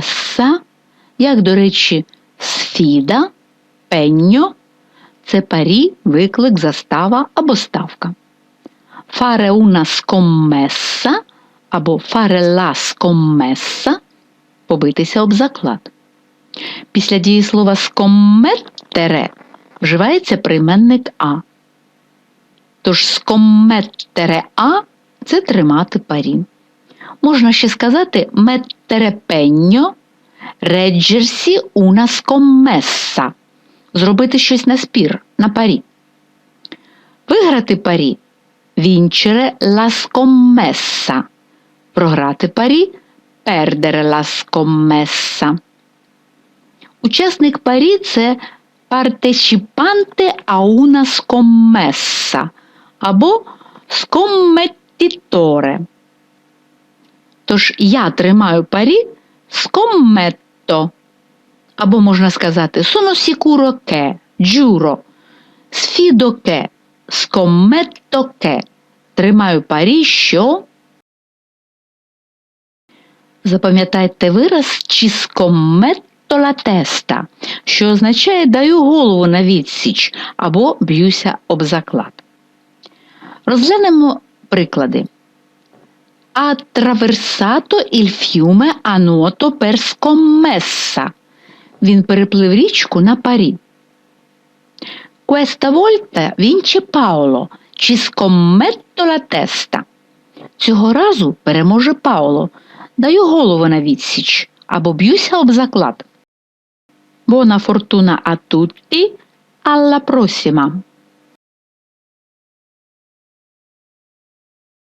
скомеса, як, до речі, сфіда, пеньо це парі, виклик, застава або ставка. Fare una або la scommessa побитися об заклад. Після дієслова скомметтере вживається прийменник а. Тож скомметтере а це тримати парі. Можна ще сказати mettere pegno, reggersi una scommessa зробити щось на спір, на парі. Виграти парі vincere la scommessa. Програти парі perdere la scommessa. Учасник парі це a una scommessa або scommettitore. Тож я тримаю парі scommetto. Або можна сказати che, giuro, sfido che. Тримаю парі, що. Запам'ятайте вираз scommetto la testa, що означає даю голову на відсіч або б'юся об заклад. Розглянемо приклади. Fiume a nuoto per scommessa. Він переплив річку на парі. Questa volta vince Paolo. Ci scommetto la testa. Цього разу переможе Пауло. Даю голову на відсіч або б'юся об заклад. Buona fortuna a tutti. Alla prossima!